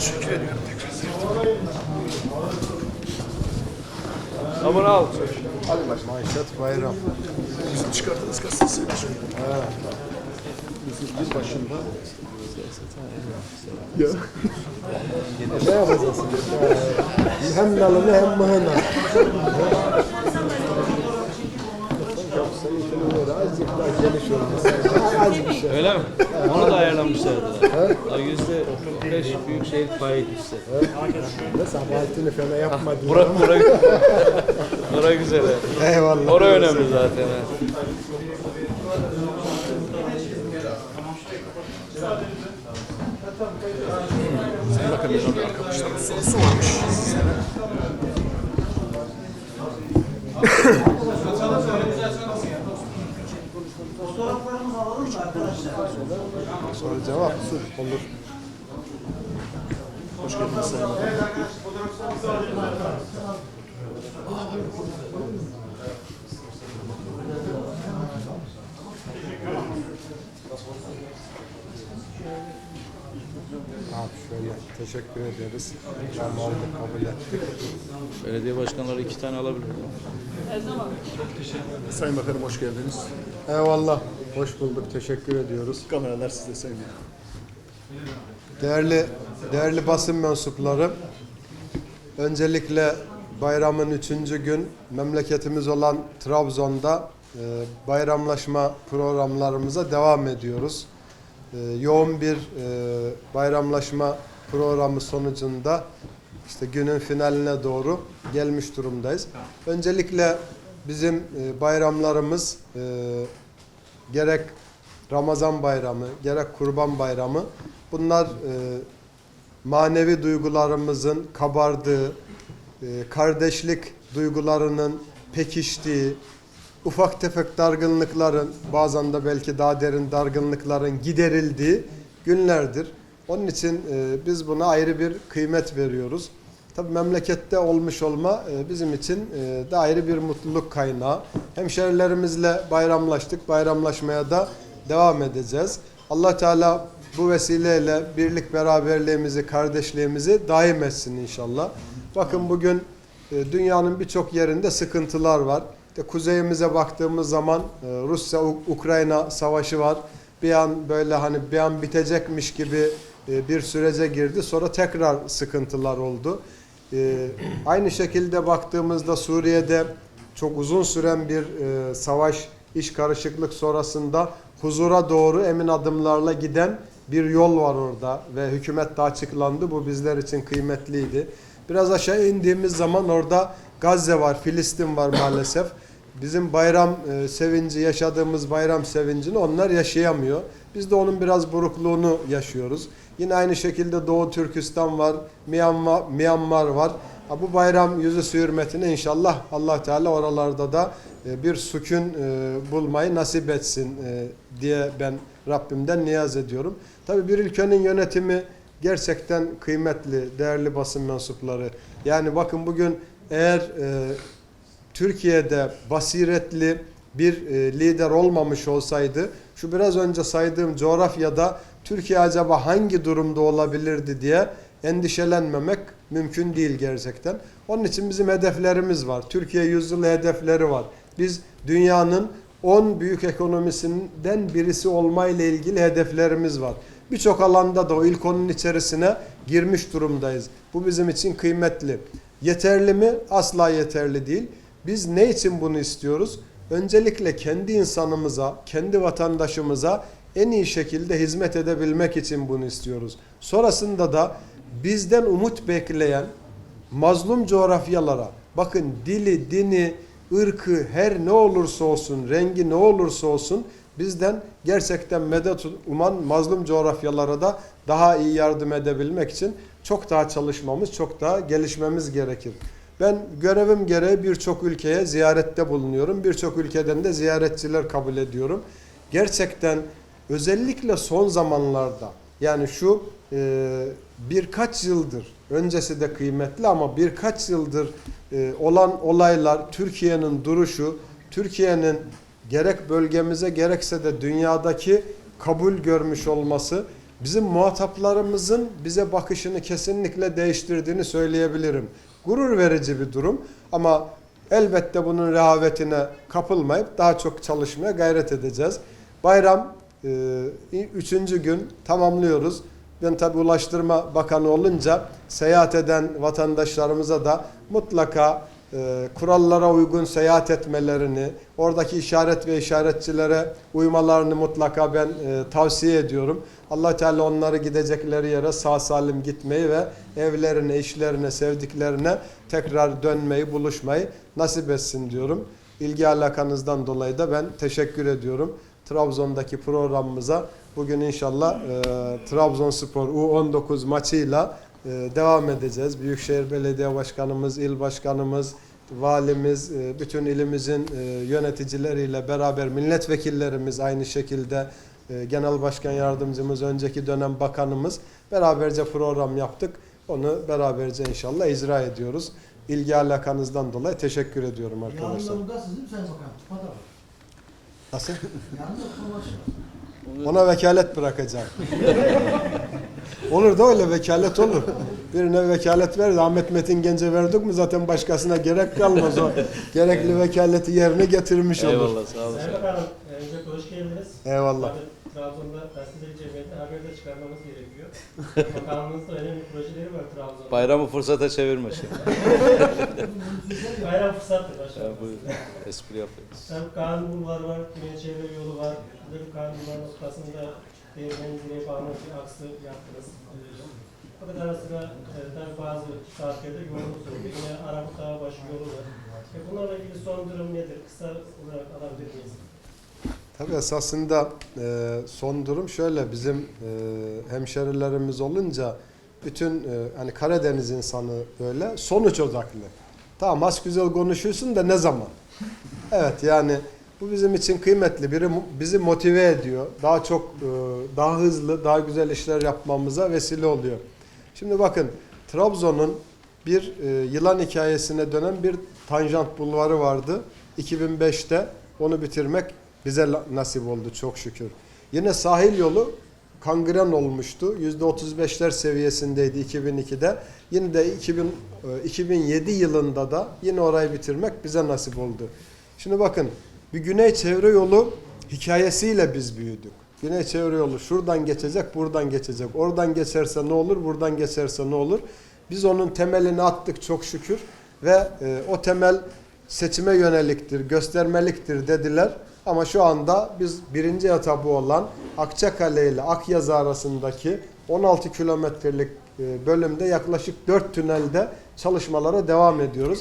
Teşekkür ediyorum tekrar. Abone ol. Maişet bayram. Bizim çıkarttığınız gazetesi. Yıl başında ya. ne yapacağız? Ee, hem nalını hem mıhını. Seninkinin böyle azıcık daha geniş olması. Az bir şey. Öyle mi? Onu da ayarlamışlardı. Yüzde 45 büyükşehir payı işte. Ne sabahatini falan yapmadılar. Bura, bura, bura güzel. Eyvallah. Ora önemli zaten. Sayın Bakanım abi arkadaşlarım sorusu varmış Soru cevap olur. Hoş geldiniz Sayın. Abi şöyle teşekkür ederiz. Aldık, kabul ettik. Belediye başkanları iki tane alabilir. Sayın Bakanım hoş geldiniz. Eyvallah. Hoş bulduk. Teşekkür ediyoruz. Kameralar Sayın Bakanım. Değerli değerli basın mensupları, öncelikle bayramın üçüncü gün memleketimiz olan Trabzon'da e, bayramlaşma programlarımıza devam ediyoruz. E, yoğun bir e, bayramlaşma programı sonucunda işte günün finaline doğru gelmiş durumdayız. Öncelikle bizim e, bayramlarımız e, gerek Ramazan bayramı, gerek Kurban bayramı bunlar e, manevi duygularımızın kabardığı, e, kardeşlik duygularının pekiştiği, ufak tefek dargınlıkların, bazen de belki daha derin dargınlıkların giderildiği günlerdir. Onun için e, biz buna ayrı bir kıymet veriyoruz. Tabii memlekette olmuş olma e, bizim için e, ayrı bir mutluluk kaynağı. Hemşerilerimizle bayramlaştık, bayramlaşmaya da devam edeceğiz. Allah Teala bu vesileyle birlik beraberliğimizi, kardeşliğimizi daim etsin inşallah. Bakın bugün e, dünyanın birçok yerinde sıkıntılar var. İşte kuzeyimize baktığımız zaman Rusya-Ukrayna savaşı var. Bir an böyle hani bir an bitecekmiş gibi bir sürece girdi. Sonra tekrar sıkıntılar oldu. E, Aynı şekilde baktığımızda Suriye'de çok uzun süren bir e, savaş, iş karışıklık sonrasında huzura doğru emin adımlarla giden bir yol var orada ve hükümet de açıklandı. Bu bizler için kıymetliydi. Biraz aşağı indiğimiz zaman orada Gazze var, Filistin var maalesef. Bizim bayram e, sevinci, yaşadığımız bayram sevincini onlar yaşayamıyor. Biz de onun biraz burukluğunu yaşıyoruz. Yine aynı şekilde Doğu Türkistan var, Myanmar, Myanmar var. Ha, bu bayram yüzü hürmetine inşallah Allah Teala oralarda da e, bir sükun e, bulmayı nasip etsin e, diye ben Rabbimden niyaz ediyorum. Tabii bir ülkenin yönetimi gerçekten kıymetli, değerli basın mensupları. Yani bakın bugün eğer Türkiye'de basiretli bir lider olmamış olsaydı şu biraz önce saydığım coğrafyada Türkiye acaba hangi durumda olabilirdi diye endişelenmemek mümkün değil gerçekten. Onun için bizim hedeflerimiz var. Türkiye yüzyılı hedefleri var. Biz dünyanın 10 büyük ekonomisinden birisi olmayla ilgili hedeflerimiz var. Birçok alanda da o ilk onun içerisine girmiş durumdayız. Bu bizim için kıymetli. Yeterli mi? Asla yeterli değil. Biz ne için bunu istiyoruz? Öncelikle kendi insanımıza, kendi vatandaşımıza en iyi şekilde hizmet edebilmek için bunu istiyoruz. Sonrasında da bizden umut bekleyen mazlum coğrafyalara, bakın dili, dini, ırkı her ne olursa olsun, rengi ne olursa olsun bizden gerçekten medet uman mazlum coğrafyalara da daha iyi yardım edebilmek için çok daha çalışmamız, çok daha gelişmemiz gerekir. Ben görevim gereği birçok ülkeye ziyarette bulunuyorum. Birçok ülkeden de ziyaretçiler kabul ediyorum. Gerçekten özellikle son zamanlarda yani şu e, birkaç yıldır öncesi de kıymetli ama birkaç yıldır e, olan olaylar Türkiye'nin duruşu, Türkiye'nin gerek bölgemize gerekse de dünyadaki kabul görmüş olması bizim muhataplarımızın bize bakışını kesinlikle değiştirdiğini söyleyebilirim. Gurur verici bir durum ama elbette bunun rehavetine kapılmayıp daha çok çalışmaya gayret edeceğiz. Bayram e, üçüncü gün tamamlıyoruz. Ben tabi Ulaştırma Bakanı olunca seyahat eden vatandaşlarımıza da mutlaka e, kurallara uygun seyahat etmelerini, oradaki işaret ve işaretçilere uymalarını mutlaka ben e, tavsiye ediyorum. allah Teala onları gidecekleri yere sağ salim gitmeyi ve evlerine, işlerine, sevdiklerine tekrar dönmeyi, buluşmayı nasip etsin diyorum. İlgi alakanızdan dolayı da ben teşekkür ediyorum. Trabzon'daki programımıza bugün inşallah e, Trabzonspor U19 maçıyla e, devam edeceğiz. Büyükşehir Belediye Başkanımız, il başkanımız, valimiz, e, bütün ilimizin e, yöneticileriyle beraber milletvekillerimiz aynı şekilde e, genel başkan yardımcımız, önceki dönem bakanımız beraberce program yaptık. Onu beraberce inşallah icra ediyoruz. İlgi alakanızdan dolayı teşekkür ediyorum arkadaşlar. Yarın da buradasınız Sayın Bakan? Var. Nasıl? Ona vekalet bırakacağım. olur da öyle vekalet olur. Birine vekalet ver. Ahmet Metin Gence verdik mi zaten başkasına gerek kalmaz o. Gerekli vekaleti yerine getirmiş olur. Eyvallah sağ olun. Sayın Bakanım, e, öncelikle hoş geldiniz. Eyvallah. Trabzon'da gazetecilik cemiyetine haber de çıkarmamız gerekiyor. Bakanlığımızda önemli projeleri var Trabzon'da. Bayramı fırsata çevirme şimdi. Bayram fırsattır Ya başkanım. bu espri yapıyoruz. Hem Kaan Bulvarı var, Güney Çevre Yolu var. Bir Kaan Bulvarı noktasında Değirmen Zireye bağlı bir aksı yaptınız. Fakat ara sıra e, bazı saatlerde yolumuz oldu. Yine Arabuk Dağı başı yolu var. E, bunlarla ilgili son durum nedir? Kısa olarak alabilir miyiz? Tabii esasında e, son durum şöyle bizim e, hemşerilerimiz olunca bütün e, hani Karadeniz insanı böyle sonuç odaklı. Tamam az güzel konuşuyorsun da ne zaman? Evet yani bu bizim için kıymetli. Biri bizi motive ediyor. Daha çok e, daha hızlı, daha güzel işler yapmamıza vesile oluyor. Şimdi bakın Trabzon'un bir e, yılan hikayesine dönen bir tanjant bulvarı vardı. 2005'te onu bitirmek bize nasip oldu çok şükür. Yine sahil yolu kangren olmuştu. %35'ler seviyesindeydi 2002'de. Yine de 2000, e, 2007 yılında da yine orayı bitirmek bize nasip oldu. Şimdi bakın bir güney çevre yolu hikayesiyle biz büyüdük. Güney çevre yolu şuradan geçecek, buradan geçecek. Oradan geçerse ne olur, buradan geçerse ne olur? Biz onun temelini attık çok şükür ve e, o temel seçime yöneliktir, göstermeliktir dediler. Ama şu anda biz birinci etabı olan Akçakale ile Akyazı arasındaki 16 kilometrelik e, bölümde yaklaşık 4 tünelde çalışmalara devam ediyoruz.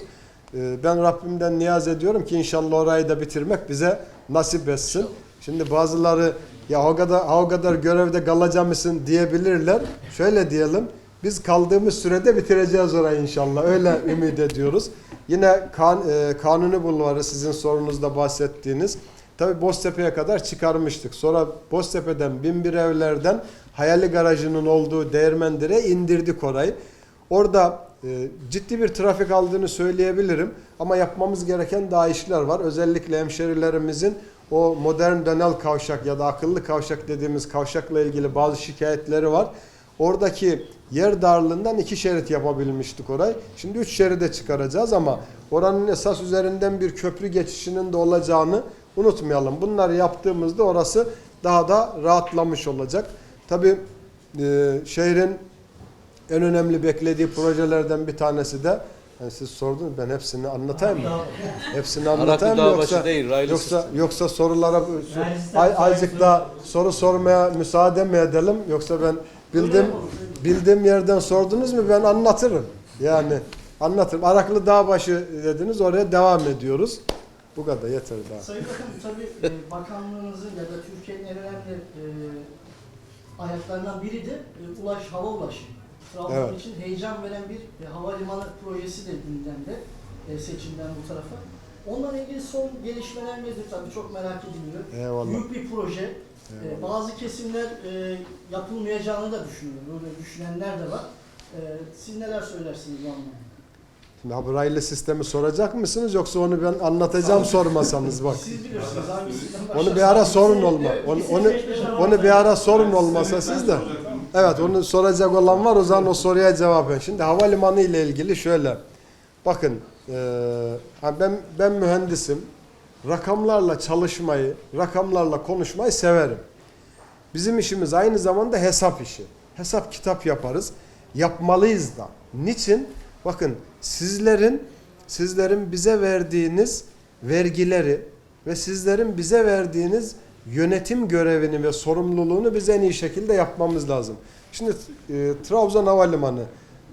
E, Ben Rabbimden niyaz ediyorum ki inşallah orayı da bitirmek bize nasip etsin. Şimdi bazıları ya o kadar, o kadar görevde kalacak mısın diyebilirler. Şöyle diyelim. Biz kaldığımız sürede bitireceğiz orayı inşallah. Öyle ümit ediyoruz. Yine kan, e, Kanuni Bulvarı sizin sorunuzda bahsettiğiniz. Tabi Boztepe'ye kadar çıkarmıştık. Sonra Boztepe'den Binbir Evler'den Hayali Garajı'nın olduğu Değirmendire'ye indirdik orayı. Orada e, ciddi bir trafik aldığını söyleyebilirim. Ama yapmamız gereken daha işler var. Özellikle hemşerilerimizin o modern dönel kavşak ya da akıllı kavşak dediğimiz kavşakla ilgili bazı şikayetleri var. Oradaki yer darlığından iki şerit yapabilmiştik orayı. Şimdi üç şeride çıkaracağız ama oranın esas üzerinden bir köprü geçişinin de olacağını unutmayalım. Bunları yaptığımızda orası daha da rahatlamış olacak. Tabi şehrin en önemli beklediği projelerden bir tanesi de yani siz sordunuz ben hepsini anlatayım mı? Hepsini anlatayım mı yoksa başı değil, raylı yoksa yoksa sorulara ay, azıcık daha soru sormaya müsaade mi edelim yoksa ben bildim bildiğim yerden sordunuz mu ben anlatırım. Yani anlatırım. Araklı Dağbaşı dediniz oraya devam ediyoruz. Bu kadar yeter daha. Sayın Bakanım tabii e, bakanlığınızın ya da Türkiye'nin en önemli e, ayaklarından biri de e, ulaş, hava ulaşımı. Trabzon Evet. için heyecan veren bir e, havalimanı projesi de gündemde e, seçimden bu tarafa. Onunla ilgili son gelişmeler nedir tabii çok merak ediliyor. Eyvallah. Büyük bir proje. E, Eyvallah. bazı kesimler e, yapılmayacağını da düşünüyor. Böyle düşünenler de var. E, siz neler söylersiniz bu anlamda? Şimdi ha bu raylı sistemi soracak mısınız yoksa onu ben anlatacağım sormasanız bak. Siz bilirsiniz hangisinden Onu bir ara sorun olma. Onu, onu, onu bir ara sorun olmasa siz de. Evet onu soracak olan var o zaman o soruya cevaben. Şimdi havalimanı ile ilgili şöyle. Bakın ha ben ben mühendisim. Rakamlarla çalışmayı, rakamlarla konuşmayı severim. Bizim işimiz aynı zamanda hesap işi. Hesap kitap yaparız. Yapmalıyız da. Niçin? Bakın sizlerin sizlerin bize verdiğiniz vergileri ve sizlerin bize verdiğiniz yönetim görevini ve sorumluluğunu biz en iyi şekilde yapmamız lazım. Şimdi e, Trabzon Havalimanı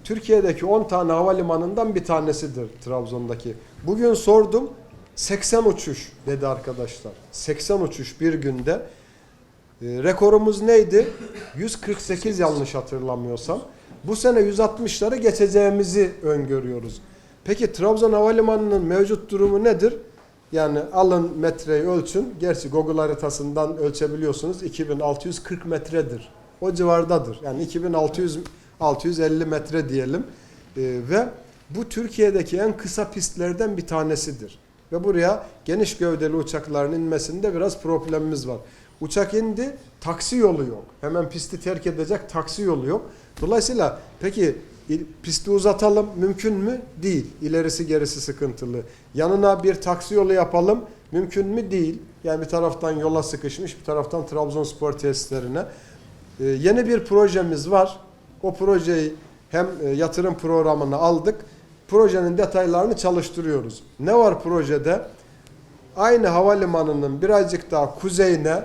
Türkiye'deki 10 tane havalimanından bir tanesidir Trabzon'daki. Bugün sordum 80 uçuş dedi arkadaşlar. 80 uçuş bir günde. E, rekorumuz neydi? 148 yanlış hatırlamıyorsam. Bu sene 160'ları geçeceğimizi öngörüyoruz. Peki Trabzon Havalimanı'nın mevcut durumu nedir? Yani alın metreyi ölçün. Gerçi Google haritasından ölçebiliyorsunuz. 2640 metredir. O civardadır. Yani 2600 650 metre diyelim. Ee, ve bu Türkiye'deki en kısa pistlerden bir tanesidir. Ve buraya geniş gövdeli uçakların inmesinde biraz problemimiz var. Uçak indi, taksi yolu yok. Hemen pisti terk edecek taksi yolu yok. Dolayısıyla peki pisti uzatalım mümkün mü? Değil. İlerisi gerisi sıkıntılı. Yanına bir taksi yolu yapalım mümkün mü? Değil. Yani bir taraftan yola sıkışmış, bir taraftan Trabzonspor tesislerine. Ee, yeni bir projemiz var. O projeyi hem e, yatırım programına aldık. Projenin detaylarını çalıştırıyoruz. Ne var projede? Aynı havalimanının birazcık daha kuzeyine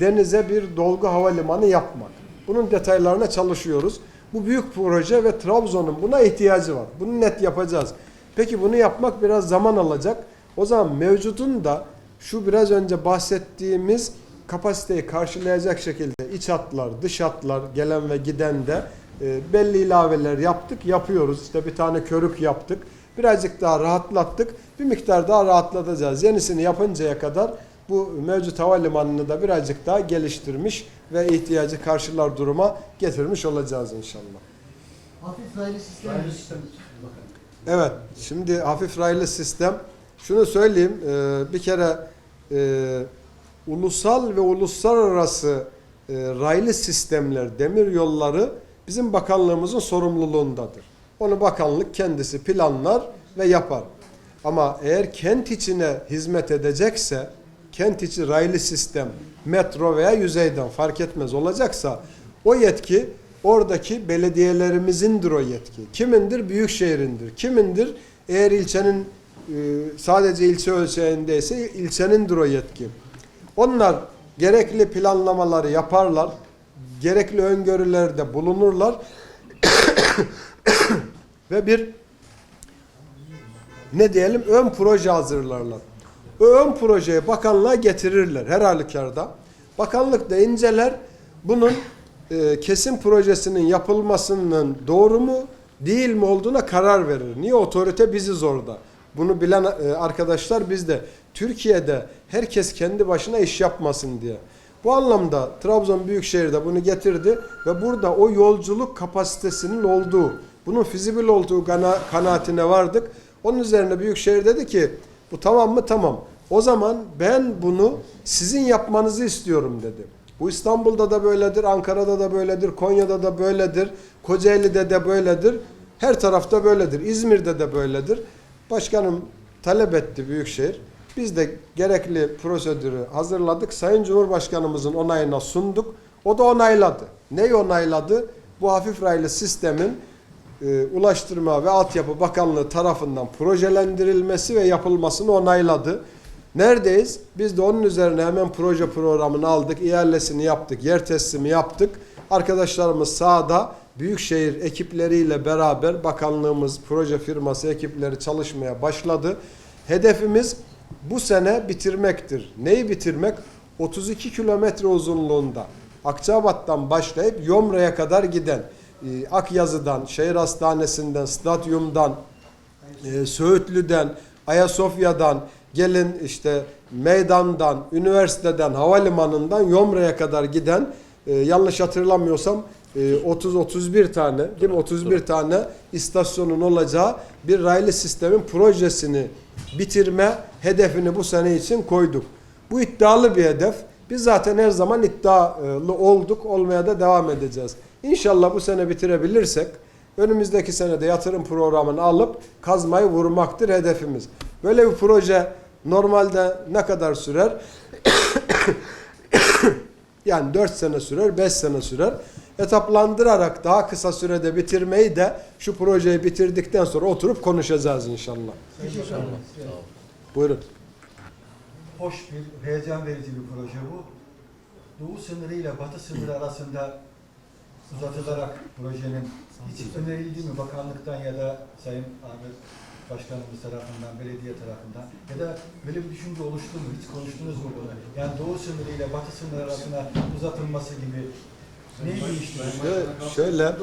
denize bir dolgu havalimanı yapmak. Bunun detaylarına çalışıyoruz. Bu büyük proje ve Trabzon'un buna ihtiyacı var. Bunu net yapacağız. Peki bunu yapmak biraz zaman alacak. O zaman mevcudun da şu biraz önce bahsettiğimiz kapasiteyi karşılayacak şekilde iç hatlar, dış hatlar, gelen ve giden de e, belli ilaveler yaptık, yapıyoruz. İşte bir tane körük yaptık. Birazcık daha rahatlattık. Bir miktar daha rahatlatacağız. Yenisini yapıncaya kadar bu mevcut havalimanını da birazcık daha geliştirmiş ve ihtiyacı karşılar duruma getirmiş olacağız inşallah. Hafif raylı sistem. Evet, şimdi hafif raylı sistem. Şunu söyleyeyim, e, bir kere e, ulusal ve uluslararası e, raylı sistemler, demir yolları bizim bakanlığımızın sorumluluğundadır. Onu bakanlık kendisi planlar ve yapar. Ama eğer kent içine hizmet edecekse, kent içi raylı sistem, metro veya yüzeyden fark etmez olacaksa o yetki oradaki belediyelerimizin o yetki. Kimindir? Büyükşehirindir. Kimindir? Eğer ilçenin e, sadece ilçe ölçeğindeyse ilçenindir o yetki. Onlar gerekli planlamaları yaparlar, gerekli öngörülerde bulunurlar ve bir ne diyelim ön proje hazırlarlar. Ön projeyi bakanlığa getirirler her halükarda. Bakanlık da inceler bunun e, kesim projesinin yapılmasının doğru mu değil mi olduğuna karar verir. Niye otorite biziz orada? Bunu bilen e, arkadaşlar bizde. Türkiye'de herkes kendi başına iş yapmasın diye. Bu anlamda Trabzon Büyükşehir'de bunu getirdi ve burada o yolculuk kapasitesinin olduğu, bunun fizibil olduğu kana- kanaatine vardık. Onun üzerine Büyükşehir dedi ki bu tamam mı? Tamam. O zaman ben bunu sizin yapmanızı istiyorum dedi. Bu İstanbul'da da böyledir, Ankara'da da böyledir, Konya'da da böyledir, Kocaeli'de de böyledir. Her tarafta böyledir. İzmir'de de böyledir. Başkanım talep etti Büyükşehir. Biz de gerekli prosedürü hazırladık. Sayın Cumhurbaşkanımızın onayına sunduk. O da onayladı. Neyi onayladı? Bu hafif raylı sistemin e, Ulaştırma ve Altyapı Bakanlığı tarafından projelendirilmesi ve yapılmasını onayladı. Neredeyiz? Biz de onun üzerine hemen proje programını aldık, ihalesini yaptık, yer teslimi yaptık. Arkadaşlarımız sahada büyükşehir ekipleriyle beraber bakanlığımız, proje firması ekipleri çalışmaya başladı. Hedefimiz bu sene bitirmektir. Neyi bitirmek? 32 kilometre uzunluğunda Akçabat'tan başlayıp Yomra'ya kadar giden e, Akyazı'dan, şehir hastanesinden, stadyumdan, e, Söğütlü'den, Ayasofya'dan, gelin işte meydandan, üniversiteden, havalimanından Yomra'ya kadar giden e, yanlış hatırlamıyorsam e, 30-31 tane değil mi? 31 tane istasyonun olacağı bir raylı sistemin projesini bitirme hedefini bu sene için koyduk. Bu iddialı bir hedef. Biz zaten her zaman iddialı olduk, olmaya da devam edeceğiz. İnşallah bu sene bitirebilirsek önümüzdeki senede yatırım programını alıp kazmayı vurmaktır hedefimiz. Böyle bir proje normalde ne kadar sürer? yani 4 sene sürer, 5 sene sürer. Etaplandırarak daha kısa sürede bitirmeyi de şu projeyi bitirdikten sonra oturup konuşacağız inşallah. Buyurun. hoş bir, heyecan verici bir proje bu. Doğu sınırı ile batı sınırı arasında uzatılarak projenin hiç önerildi mi bakanlıktan ya da Sayın Ahmet Başkanımız tarafından, belediye tarafından ya da böyle bir düşünce oluştu mu? Hiç konuştunuz mu bunu? Yani Doğu sınırı ile batı sınırı arasında uzatılması gibi neyi değiştiriyor? Şöyle, şöyle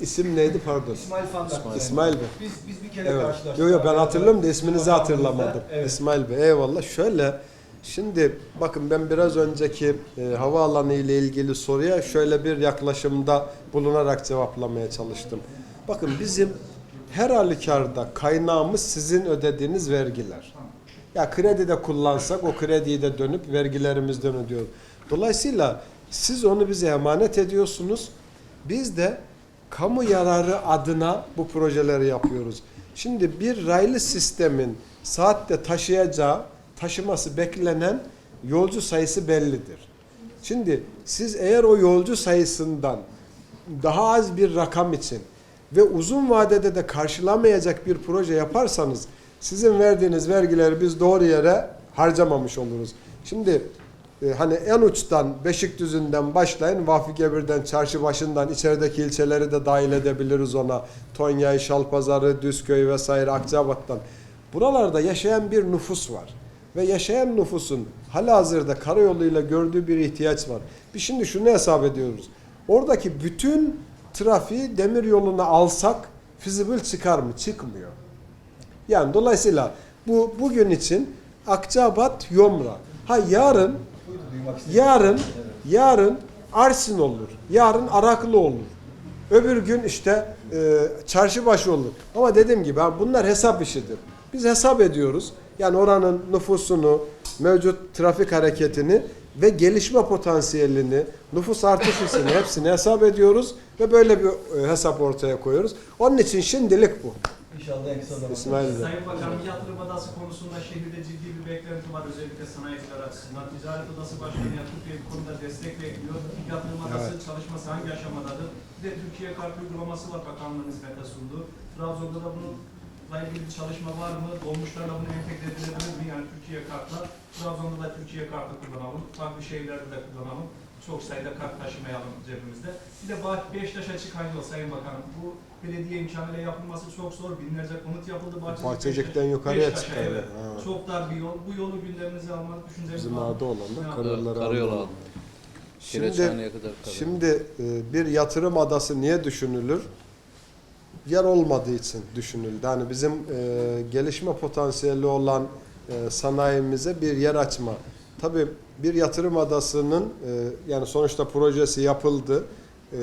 isim neydi pardon? İsmail Fandak. İsmail Bey. Biz, biz bir kere Evet. karşılaştık. Yok yok ben hatırlıyorum da isminizi hatırlamadım. Evet. İsmail Bey eyvallah. Şöyle şimdi bakın ben biraz önceki e, havaalanı ile ilgili soruya şöyle bir yaklaşımda bulunarak cevaplamaya çalıştım. Bakın bizim her halükarda kaynağımız sizin ödediğiniz vergiler. Ya kredi de kullansak o krediyi de dönüp vergilerimizden ödüyoruz. Dolayısıyla siz onu bize emanet ediyorsunuz. Biz de kamu yararı adına bu projeleri yapıyoruz. Şimdi bir raylı sistemin saatte taşıyacağı, taşıması beklenen yolcu sayısı bellidir. Şimdi siz eğer o yolcu sayısından daha az bir rakam için ve uzun vadede de karşılamayacak bir proje yaparsanız sizin verdiğiniz vergileri biz doğru yere harcamamış oluruz. Şimdi e, hani en uçtan Beşikdüzü'nden başlayın Vahfi Gebir'den çarşı başından içerideki ilçeleri de dahil edebiliriz ona. Tonyay, Şalpazarı, Düzköy vesaire Akçabat'tan. Buralarda yaşayan bir nüfus var. Ve yaşayan nüfusun halihazırda karayoluyla gördüğü bir ihtiyaç var. Biz şimdi şunu hesap ediyoruz. Oradaki bütün trafiği demir yoluna alsak feasible çıkar mı? Çıkmıyor. Yani dolayısıyla bu bugün için Akçabat, Yomra. Ha yarın. Yarın, yarın Arsin olur. Yarın Araklı olur. Öbür gün işte e, çarşıbaşı olur. Ama dediğim gibi bunlar hesap işidir. Biz hesap ediyoruz. Yani oranın nüfusunu, mevcut trafik hareketini ve gelişme potansiyelini, nüfus artış hissini hepsini hesap ediyoruz ve böyle bir e, hesap ortaya koyuyoruz. Onun için şimdilik bu. İnşallah en kısa zamanda. İsmail Bey. Sayın Bakanım yatırım adası konusunda şehirde ciddi bir beklenti var özellikle sanayiciler açısından. Ticaret Odası Başkanı Yakup Bey bu konuda destek bekliyor. Yatırım adası çalışması hangi aşamadadır? Bir de Türkiye kart uygulaması var bakanlığın hizmete sunduğu. Trabzon'da da bununla ilgili bir çalışma var mı? Dolmuşlarla bunu entegre edilebilir mi? Yani Türkiye kartla. Trabzon'da da Türkiye kartı kullanalım. Farklı şehirlerde de kullanalım. Çok sayıda kart taşımayalım cebimizde. Bir de Bah- Beşiktaş'a çıkan yol Sayın Bakanım. Bu belediye imkanıyla yapılması çok zor. Binlerce konut yapıldı. Bahçecik, Bahçecik'ten Beşiktaş- yukarıya çıkar. Evet. Ha. Çok dar bir yol. Bu yolu gündemimize almak düşüncemiz Bizim ağda olan da Ya, karayolları Karayol aldı. aldı. Şimdi kadar. Şimdi e, bir yatırım adası niye düşünülür? Yer olmadığı için düşünüldü. Hani bizim e, gelişme potansiyeli olan e, sanayimize bir yer açma. Tabii bir yatırım adasının e, yani sonuçta projesi yapıldı. E,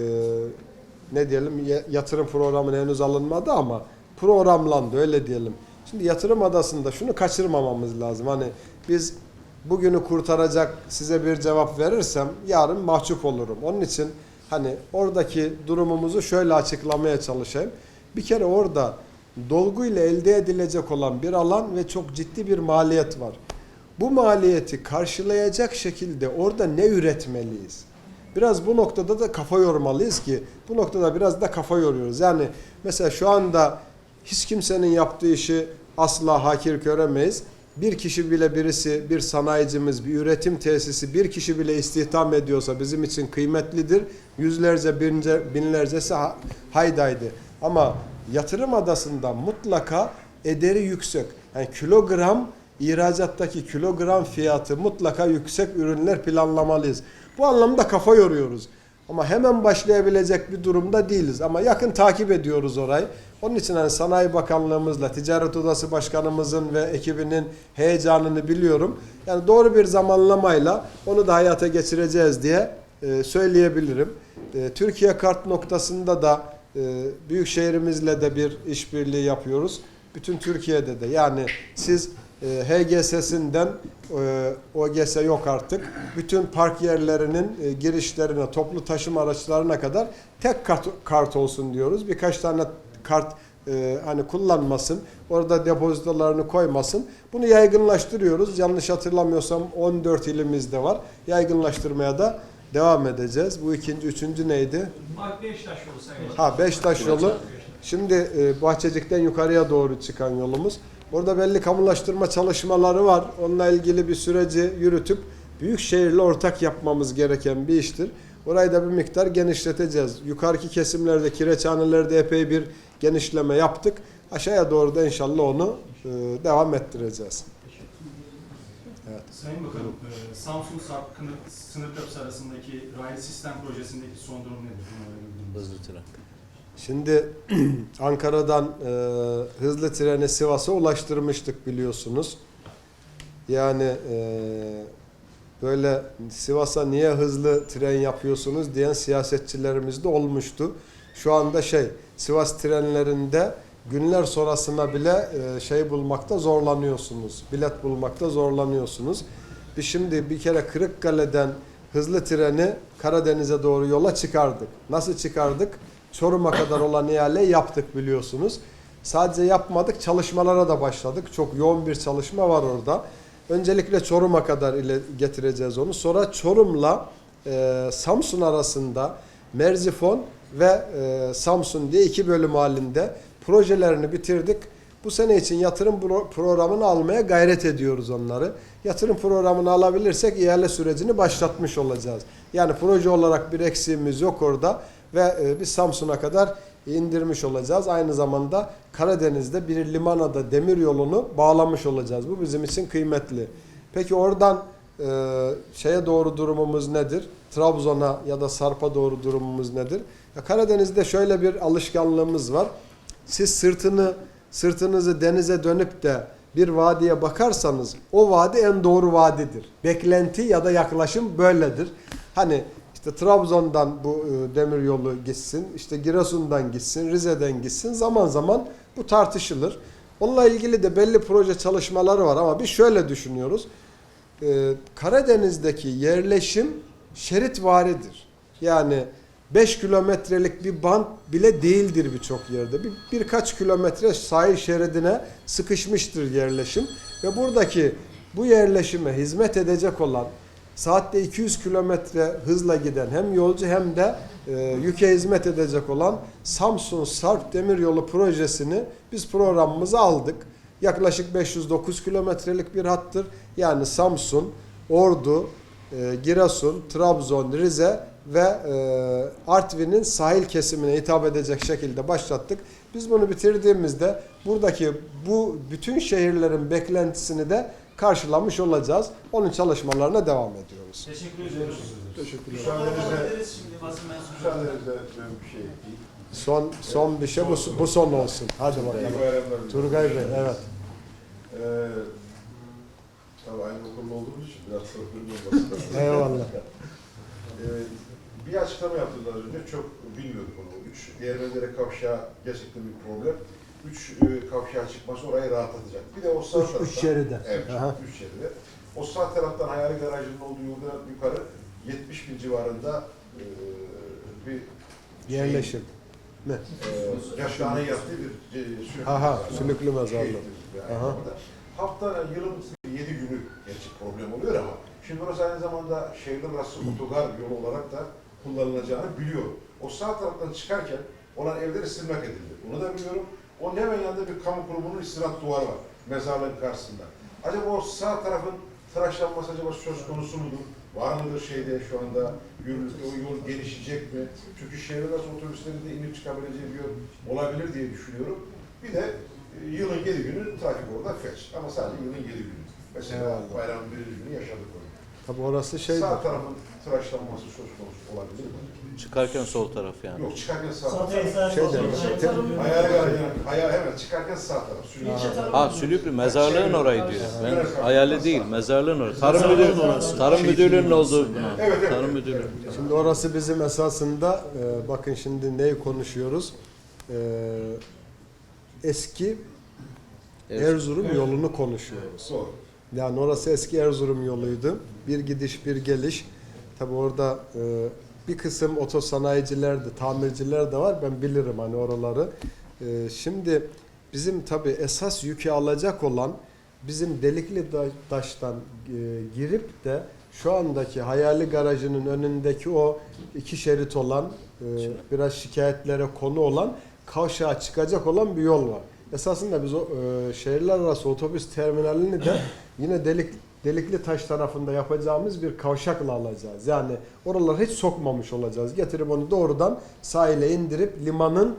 ne diyelim ya- yatırım programına henüz alınmadı ama programlandı öyle diyelim. Şimdi yatırım adasında şunu kaçırmamamız lazım. Hani biz bugünü kurtaracak size bir cevap verirsem yarın mahcup olurum. Onun için hani oradaki durumumuzu şöyle açıklamaya çalışayım. Bir kere orada dolguyla elde edilecek olan bir alan ve çok ciddi bir maliyet var. Bu maliyeti karşılayacak şekilde orada ne üretmeliyiz? Biraz bu noktada da kafa yormalıyız ki bu noktada biraz da kafa yoruyoruz. Yani mesela şu anda hiç kimsenin yaptığı işi asla hakir göremeyiz. Bir kişi bile birisi, bir sanayicimiz, bir üretim tesisi bir kişi bile istihdam ediyorsa bizim için kıymetlidir. Yüzlerce, bince, binlercesi ha- haydaydı. Ama yatırım adasında mutlaka ederi yüksek. Yani kilogram ihracattaki kilogram fiyatı mutlaka yüksek ürünler planlamalıyız. Bu anlamda kafa yoruyoruz. Ama hemen başlayabilecek bir durumda değiliz. Ama yakın takip ediyoruz orayı. Onun için hani Sanayi Bakanlığımızla, Ticaret Odası Başkanımızın ve ekibinin heyecanını biliyorum. Yani doğru bir zamanlamayla onu da hayata geçireceğiz diye e, söyleyebilirim. E, Türkiye kart noktasında da büyük şehrimizle de bir işbirliği yapıyoruz. Bütün Türkiye'de de yani siz e, HGS'sinden e, OGS yok artık. Bütün park yerlerinin e, girişlerine, toplu taşıma araçlarına kadar tek kart, kart olsun diyoruz. Birkaç tane kart hani kullanmasın, orada depozitolarını koymasın. Bunu yaygınlaştırıyoruz. Yanlış hatırlamıyorsam 14 ilimizde var. Yaygınlaştırmaya da devam edeceğiz. Bu ikinci, üçüncü neydi? Bak Beşiktaş yolu sayın. Ha Beştaş yolu. Şimdi e, Bahçecik'ten yukarıya doğru çıkan yolumuz. Orada belli kamulaştırma çalışmaları var. Onunla ilgili bir süreci yürütüp büyük şehirle ortak yapmamız gereken bir iştir. Orayı da bir miktar genişleteceğiz. Yukarıki kesimlerde, kireçhanelerde epey bir genişleme yaptık. Aşağıya doğru da inşallah onu e, devam ettireceğiz. Sayın Bakanım, e, Samsun Sarp sınır kapısı arasındaki raylı sistem projesindeki son durum nedir? Hızlı tren. Şimdi Ankara'dan e, hızlı treni Sivas'a ulaştırmıştık biliyorsunuz. Yani e, böyle Sivas'a niye hızlı tren yapıyorsunuz diyen siyasetçilerimiz de olmuştu. Şu anda şey Sivas trenlerinde günler sonrasına bile e, şey bulmakta zorlanıyorsunuz. Bilet bulmakta zorlanıyorsunuz. Biz şimdi bir kere Kırıkkale'den hızlı treni Karadeniz'e doğru yola çıkardık. Nasıl çıkardık? Çorum'a kadar olan ihale yaptık biliyorsunuz. Sadece yapmadık, çalışmalara da başladık. Çok yoğun bir çalışma var orada. Öncelikle Çorum'a kadar ile getireceğiz onu. Sonra Çorum'la e, Samsun arasında Merzifon ve e, Samsun diye iki bölüm halinde projelerini bitirdik. Bu sene için yatırım pro- programını almaya gayret ediyoruz onları. Yatırım programını alabilirsek ihale sürecini başlatmış olacağız. Yani proje olarak bir eksiğimiz yok orada ve e, biz Samsun'a kadar indirmiş olacağız. Aynı zamanda Karadeniz'de bir limanada demir yolunu bağlamış olacağız. Bu bizim için kıymetli. Peki oradan e, şeye doğru durumumuz nedir? Trabzon'a ya da Sarp'a doğru durumumuz nedir? Ya Karadeniz'de şöyle bir alışkanlığımız var. Siz sırtını sırtınızı denize dönüp de bir vadiye bakarsanız o vadi en doğru vadidir. Beklenti ya da yaklaşım böyledir. Hani işte Trabzon'dan bu e, demir yolu gitsin, işte Giresun'dan gitsin, Rize'den gitsin zaman zaman bu tartışılır. Onunla ilgili de belli proje çalışmaları var ama biz şöyle düşünüyoruz. Ee, Karadeniz'deki yerleşim şeritvari Yani 5 kilometrelik bir band bile değildir birçok yerde. Bir, birkaç kilometre sahil şeridine sıkışmıştır yerleşim. Ve buradaki bu yerleşime hizmet edecek olan saatte 200 kilometre hızla giden hem yolcu hem de e, yüke hizmet edecek olan Samsun Sarp Demiryolu projesini biz programımıza aldık. Yaklaşık 509 kilometrelik bir hattır. Yani Samsun, Ordu, e, Giresun, Trabzon, Rize ve e, Artvin'in sahil kesimine hitap edecek şekilde başlattık. Biz bunu bitirdiğimizde buradaki bu bütün şehirlerin beklentisini de karşılamış olacağız. Onun çalışmalarına devam ediyoruz. Teşekkür ediyoruz. Teşekkürler. Müsaadenizle şimdi basın mensubu. Müsaadenizle ben bir şey ekleyeyim. Son son bir şey bu, bu son olsun. Hadi bakalım. Turgay Bey evet. Ee, tabii aynı okulda olduğumuz için biraz sorunum olması lazım. Eyvallah. Ee, bir açıklama yaptınız az önce, çok bilmiyorduk onu. Üç değerlendirerek kavşağı gerçekten bir problem. Üç e, kavşağa çıkması orayı rahatlatacak. Bir de o sağ Üç, taraftan... üç şeride. Evet, Aha. üç şeride. O sağ taraftan hayali garajının olduğu yolda yukarı 70 bin civarında e, bir Yerleşim. Ne? e, yaşlarına yaptığı bir e, sülüklü Aha, mezarlığı. sülüklü mezarlığı. Şey, yani Aha. Hafta yılın 7 günü gerçi problem oluyor ama şimdi orası aynı zamanda şehirler arası otogar yolu olarak da kullanılacağını biliyorum. O sağ taraftan çıkarken olan evler istimlak edildi. Bunu da biliyorum. Onun hemen yanında bir kamu kurumunun istirahat duvarı var. Mezarlığın karşısında. Acaba o sağ tarafın tıraşlanması acaba söz konusu mudur? Var mıdır şeyde şu anda yürürlükte o yol gelişecek mi? Çünkü şehirler arası otobüslerin de inip çıkabileceği bir yol olabilir diye düşünüyorum. Bir de e, yılın yedi günü trafik orada feç. Ama sadece yılın yedi günü. Mesela bayramın birinci günü yaşadık onu. Tabi orası şeydir. Sağ tarafın tıraşlanması söz konusu olabilir mi? Çıkarken sol taraf yani. Yok çıkarken sağ Sağ taraf. Şey de- tarım- Hayal yani hayal hemen çıkarken sağ taraf. Süleyman. Ha Sülüklü mezarlığın orayı diyor. Ben hayali değil mezarlığın orası. Tarım müdürlüğü, tarım müdürlüğünün olduğu bina. Evet, evet. Tarım müdürlüğü. Şimdi orası bizim esasında e, bakın şimdi neyi konuşuyoruz? E, eski Erzurum yolunu konuşuyoruz. Doğru. Yani orası eski Erzurum yoluydu. Bir gidiş bir geliş. Tabi orada e, bir kısım otosanayiciler de, tamirciler de var. Ben bilirim hani oraları. E, şimdi bizim tabi esas yükü alacak olan bizim Delikli Taş'tan e, girip de şu andaki hayali garajının önündeki o iki şerit olan e, biraz şikayetlere konu olan kavşağa çıkacak olan bir yol var. Esasında biz o e, şehirler arası otobüs terminalini de yine delik Delikli Taş tarafında yapacağımız bir kavşakla alacağız. Yani oraları hiç sokmamış olacağız. Getirip onu doğrudan sahile indirip limanın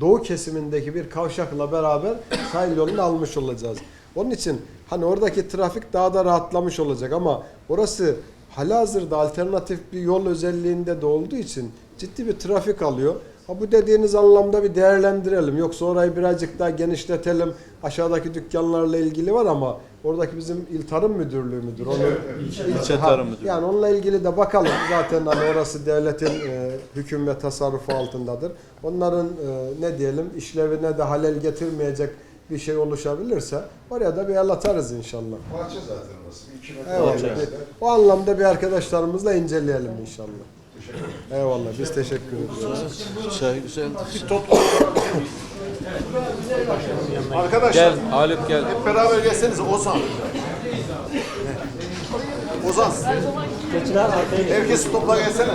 doğu kesimindeki bir kavşakla beraber sahil yolunu almış olacağız. Onun için hani oradaki trafik daha da rahatlamış olacak ama orası halihazırda alternatif bir yol özelliğinde de olduğu için ciddi bir trafik alıyor. Ha bu dediğiniz anlamda bir değerlendirelim. Yoksa orayı birazcık daha genişletelim. Aşağıdaki dükkanlarla ilgili var ama oradaki bizim İl Tarım Müdürlüğü müdür? Onu, İlçe Ha, Tarım Müdürlüğü. Yani onunla ilgili de bakalım. Zaten hani orası devletin e, hüküm ve tasarrufu altındadır. Onların e, ne diyelim işlevine de halel getirmeyecek bir şey oluşabilirse oraya da bir el atarız inşallah. Bahçe zaten orası. Eyvallah. bahçe. O anlamda bir arkadaşlarımızla inceleyelim inşallah. Eyvallah. Biz teşekkür ediyoruz. Çay güzel. Arkadaşlar Gel Haluk gel. hep beraber gelsenize Ozan. Ozan. Herkes topla gelsene.